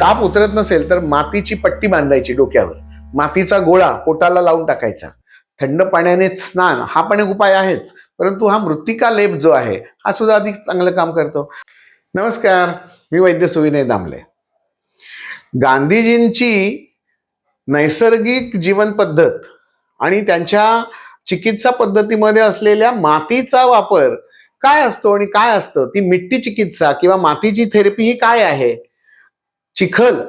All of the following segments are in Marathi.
ताप उतरत नसेल तर मातीची पट्टी बांधायची डोक्यावर. मातीचा गोळा पोटाला लावून टाकायचा. थंड पाण्याने स्नान हा पण एक उपाय आहेच. परंतु हा मृत्तिका लेप जो आहे हा सुद्धा अधिक चांगलं काम करतो. नमस्कार मी वैद्य सुविनय दामले. गांधीजींची नैसर्गिक जीवन पद्धत आणि त्यांच्या चिकित्सा पद्धतीमध्ये असलेल्या मातीचा वापर काय असतो आणि काय असतं? ती मिट्टी चिकित्सा किंवा मातीची थेरपी ही काय आहे? चिखल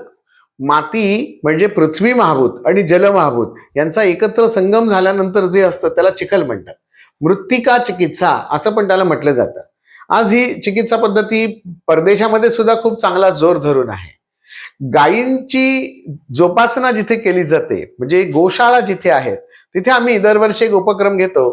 माती म्हणजे पृथ्वी महाभूत आणि जल महाभूत यांचा एकत्र संगम झाल्यानंतर जे असतं त्याला चिखल म्हणतात. मृत्तिका चिकित्सा असं पण त्याला म्हटलं जातं. आज ही चिकित्सा पद्धती परदेशामध्ये सुद्धा खूप चांगला जोर धरून आहे. गायींची जोपासना जिथे केली जाते म्हणजे गोशाळा जिथे आहेत तिथे आम्ही दरवर्षी एक उपक्रम घेतो.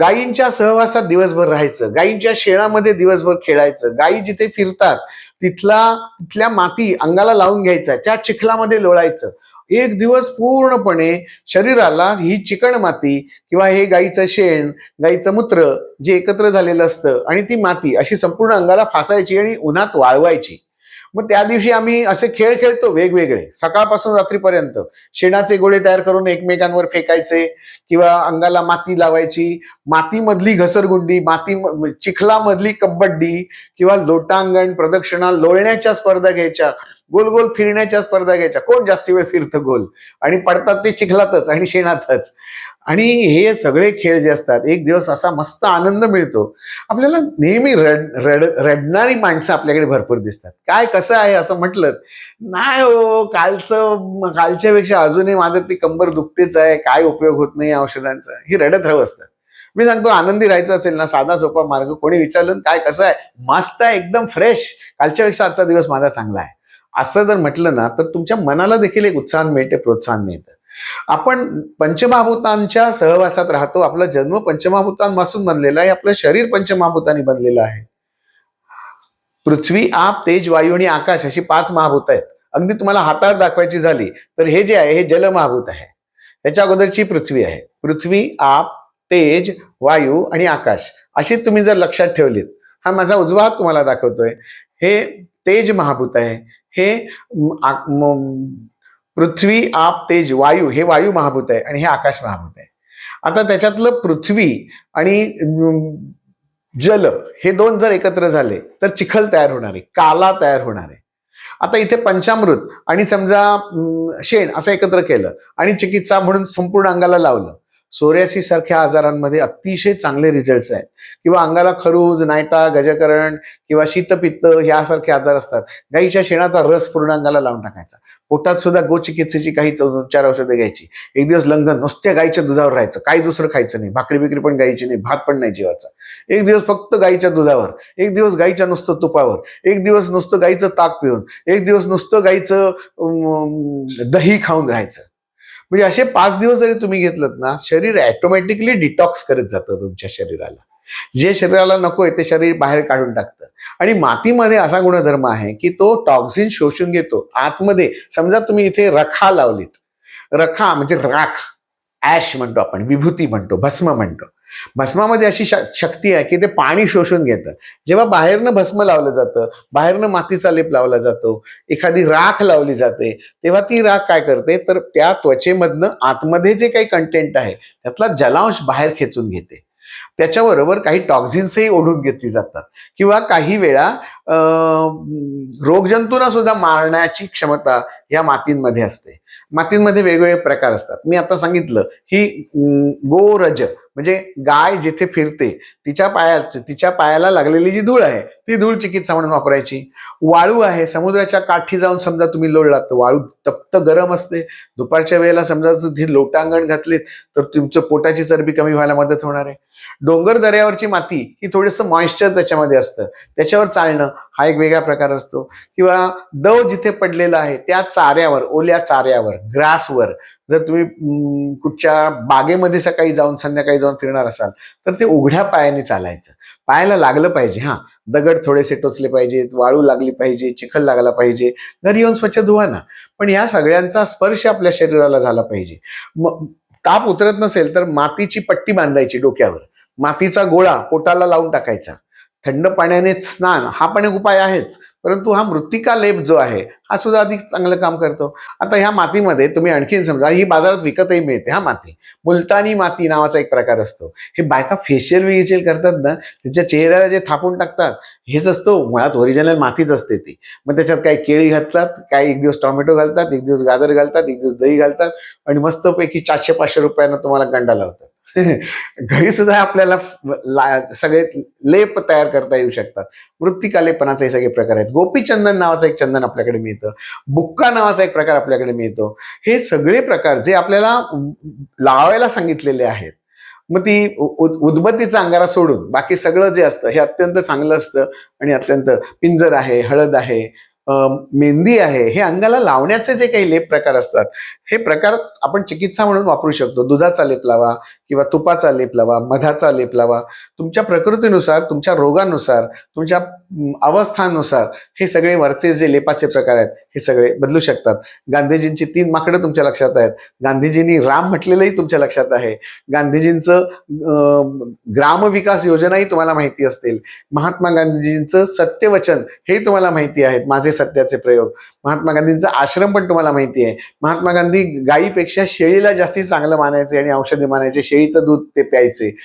गायींच्या सहवासात दिवसभर राहायचं गायींच्या शेणामध्ये दिवसभर खेळायचं गायी जिथे फिरतात तिथला तिथल्या माती अंगाला लावून घ्यायचा त्या चिखलामध्ये लोळायचं. एक दिवस पूर्णपणे शरीराला ही चिकण माती किंवा हे गाईचं शेण गाईचं मूत्र जे एकत्र झालेलं असतं आणि ती माती अशी संपूर्ण अंगाला फासायची आणि उन्हात वाळवायची. मग त्या दिवशी आम्ही असे खेळ खेळतो वेगवेगळे. सकाळपासून रात्रीपर्यंत. शेणाचे गोळे तयार करून एकमेकांवर फेकायचे किंवा अंगाला माती लावायची. मातीमधली घसरगुंडी माती चिखलामधली कबड्डी किंवा लोटांगण प्रदक्षिणा लोळण्याच्या स्पर्धा घ्यायच्या. गोल गोल फिरण्याच्या स्पर्धा घ्यायच्या. कोण जास्ती वेळ फिरतं गोल? आणि पडतात ते चिखलातच आणि शेणातच. आणि हे सगळे खेळ जे असतात एक दिवस असा मस्त आनंद मिळतो. आपल्याला नेहमी रड रड रडणारी माणसं आपल्याकडे भरपूर दिसतात. काय कसं आहे असं म्हटलं नाही हो कालचं कालच्यापेक्षा अजूनही माझं ती कंबर दुखतेच आहे काय उपयोग होत नाही औषधांचा. ही रडत राहू असतात. मी सांगतो आनंदी राहायचं असेल ना साधा सोपा मार्ग कोणी विचारलं काय कसं आहे? मस्त आहे एकदम फ्रेश. कालच्यापेक्षा आजचा दिवस माझा चांगला आहे. असं जर म्हटलं ना तर तुमच्या मनाला देखील एक उत्साहन मिळते प्रोत्साहन मिळतं. आपण पंचमहाभूतांच्या सहवासात राहतो. आपला जन्म पंचमहाभूतांपासून बनलेला आहे. आपलं शरीर पंचमहाभूतांनी बनलेलं आहे. पृथ्वी आप तेज वायू आणि आकाश अशी पाच महाभूत आहेत. अगदी तुम्हाला हातावर दाखवायची झाली तर हे जे आहे हे जलमहाभूत आहे. त्याच्या अगोदरची पृथ्वी आहे. पृथ्वी आप तेज वायू आणि आकाश अशी तुम्ही जर लक्षात ठेवलीत हा माझा उजवा तुम्हाला दाखवतोय. हे तेज महाभूत आहे. हे म- पृथ्वी आप तेज वायू हे वायू महाभूत आहे आणि हे आकाश महाभूत आहे. आता त्याच्यातलं पृथ्वी आणि जल हे दोन जर एकत्र झाले तर चिखल तयार होणार आहे काला तयार होणार आहे. आता इथे पंचामृत आणि समजा शेण असं एकत्र केलं आणि चिकित्सा म्हणून संपूर्ण अंगाला लावलं सोऱ्यासी सारख्या आजारांमध्ये अतिशय चांगले रिझल्ट्स आहेत. किंवा अंगाला खरूज नायटा गजकरण किंवा शीतपित्त ह्यासारखे आजार असतात. गाईच्या शेणाचा रस पूर्ण अंगाला लावून टाकायचा. पोटात सुद्धा गोचिकित्सेची काही चार औषधे घ्यायची. एक दिवस लंघन नुसत्या गाईच्या दुधावर राहायचं. काही दुसरं खायचं नाही. भाकरी बिकरी पण गाईची नाही. भात पण नाही जेवायचा. एक दिवस फक्त गाईच्या दुधावर. एक दिवस गाईच्या नुसतं तुपावर. एक दिवस नुसतं गाईचं ताक पिऊन. एक दिवस नुसतं गाईचं दही खाऊन राहायचं. म्हणजे असे पाच दिवस जरी तुम्ही घेतलं ना शरीर ॲटोमॅटिकली डिटॉक्स करत जातं तुमच्या शरीराला. जे शरीराला नकोय ते शरीर बाहेर काढून टाकतं. आणि मातीमध्ये असा गुणधर्म आहे की तो टॉक्झिन शोषून घेतो. आतमध्ये समजा तुम्ही इथे रखा लावलीत. रखा म्हणजे राख. ऍश म्हणतो आपण विभूती म्हणतो भस्म म्हणतो. भस्मामध्ये अशी श- शक्ती आहे की ते पाणी शोषून घेतं. जेव्हा बाहेरनं भस्म लावलं जातं बाहेरनं मातीचा लेप लावला जातो एखादी राख लावली जाते तेव्हा ती राख काय करते? तर त्या त्वचेमधनं आतमध्ये जे काही कंटेंट आहे त्यातला जलांश बाहेर खेचून घेते. त्याच्याबरोबर काही टॉक्झिन्सही ओढून घेतली जातात. किंवा काही वेळा रोगजंतूंना सुद्धा मारण्याची क्षमता या मातींमध्ये असते. मातींमध्ये वेगवेगळे प्रकार असतात. मी आता सांगितलं ही गोरज म्हणजे गाय जिथे फिरते तिच्या पाया तिच्या पायाला लागलेली जी धूळ आहे ती धूळ चिकित्सा म्हणून वापरायची. वाळू आहे समुद्राच्या काठी जाऊन समजा तुम्ही लोळलात तर वाळू तप्त गरम असते. दुपारच्या वेळेला समजा तुम्ही लोटांगण घातलीत तर तुमचं पोटाची चरबी कमी व्हायला मदत होणार आहे. डोंगर दऱ्यावरची माती ही थोडंसं मॉइश्चर त्याच्यामध्ये असतं. त्याच्यावर चालणं हा एक वेगळा प्रकार असतो. किंवा दव जिथे पडलेला आहे त्या चाऱ्यावर ओल्या चाऱ्यावर ग्रासवर जर तुम्ही कुठच्या बागेमध्ये सकाळी जाऊन संध्याकाळी जाऊन फिरणार असाल तर ते उघड्या पायाने चालायचं. पायाला लागलं पाहिजे हा. दगड थोडेसे टोचले पाहिजेत वाळू लागली पाहिजे चिखल लागला पाहिजे घरी येऊन स्वच्छ धुवा ना. पण या सगळ्यांचा स्पर्श आपल्या शरीराला झाला पाहिजे. ताप उतरत नसेल तर मातीची पट्टी बांधायची डोक्यावर. मातीचा गोळा पोटाला लावून टाकायचा. थंड पाण्याने स्नान हा पण एक उपाय आहेच. परंतु हा मृत्तिका लेप जो आहे हा सुद्धा अधिक चांगलं काम करतो. आता ह्या मातीमध्ये तुम्ही आणखीन समजा ही बाजारात विकतही मिळते हा माती. मुलतानी माती नावाचा एक प्रकार असतो. हे बायका फेशियल विशियल करतात ना त्यांच्या चेहऱ्याला जे थापून टाकतात हेच असतो मुळात ओरिजिनल मातीच असते ती. मग त्याच्यात काही केळी घालतात काही एक दिवस टोमॅटो घालतात एक दिवस गाजर घालतात एक दिवस दही घालतात आणि मस्तपैकी चारशे पाचशे रुपयांना तुम्हाला गंडा लावतात. घरी सुद्धा आपल्याला ला- सगळे लेप तयार करता येऊ शकतात. वृत्तिकालेपणाचे सगळे प्रकार आहेत. गोपीचंदन नावाचं एक चंदन आपल्याकडे मिळतं. बुक्का नावाचा एक प्रकार आपल्याकडे मिळतो. हे सगळे प्रकार जे आपल्याला लावायला सांगितलेले आहेत. मग ती उदबत्तीचा अंगारा सोडून बाकी सगळं जे असतं हे अत्यंत चांगलं असतं आणि अत्यंत पिंजर आहे हळद आहे मेहंदी आहे हे अंगाला लावण्याचे जे काही लेप प्रकार असतात हे प्रकार आपण चिकित्सा म्हणून वापरू शकतो. दुधाचा लेप लावा किंवा तुपाचा लेप लावा मधाचा लेप लावा. तुमच्या प्रकृतीनुसार तुमच्या रोगानुसार तुमच्या अवस्थानुसार हे सगळे वरचे जे लेपाचे प्रकार आहेत हे सगळे बदलू शकतात. गांधीजींची तीन माकडं तुमच्या लक्षात आहेत. गांधीजींनी राम म्हटलेलंही तुमच्या लक्षात आहे. गांधीजींचं ग्राम ग्रामविकास योजनाही तुम्हाला माहिती असतील. महात्मा गांधीजींचं सत्यवचन हे तुम्हाला माहिती आहेत. माझे सत्याचे प्रयोग. महात्मा गांधींचा आश्रम पण तुम्हाला माहिती आहे महात्मा गांधी गायीपेक्षा शेळीला जास्ती चांगलं मानायचे आणि औषधी मानायचे. शेळीचं दूध ते प्यायचे.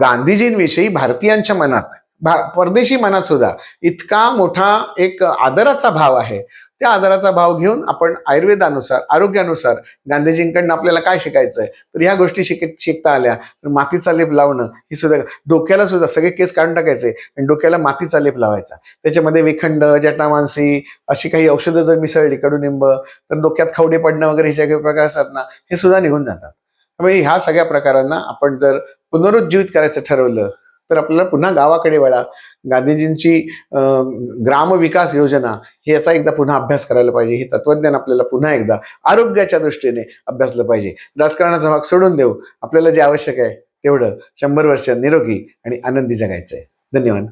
गांधीजींविषयी भारतीयांच्या मनात भा परदेशी मनात सुद्धा इतका मोठा एक आदराचा भाव आहे. त्या आदराचा भाव घेऊन आपण आयुर्वेदानुसार आरोग्यानुसार गांधीजींकडनं आपल्याला काय शिकायचं आहे तर ह्या गोष्टी शिक शिकता आल्या. तर मातीचा लेप लावणं ही सुद्धा डोक्याला सुद्धा सगळे केस काढून टाकायचे आणि डोक्याला मातीचा लेप लावायचा. त्याच्यामध्ये विखंड जटामानसी अशी काही औषधं जर मिसळली कडुनिंब तर डोक्यात खवडे पडणं वगैरे हे सगळे प्रकार असतात ना हे सुद्धा निघून जातात. त्यामुळे ह्या सगळ्या प्रकारांना आपण जर पुनरुज्जीवित करायचं ठरवलं तर आपल्याला पुन्हा गावाकडे वळा. गांधीजींची ग्राम ग्रामविकास योजना हे याचा एकदा पुन्हा अभ्यास करायला पाहिजे. हे तत्वज्ञान आपल्याला पुन्हा एकदा आरोग्याच्या दृष्टीने अभ्यासलं पाहिजे. राजकारणाचा भाग सोडून देऊ. आपल्याला जे आवश्यक आहे तेवढं. शंभर वर्ष निरोगी आणि आनंदी जगायचं आहे धन्यवाद.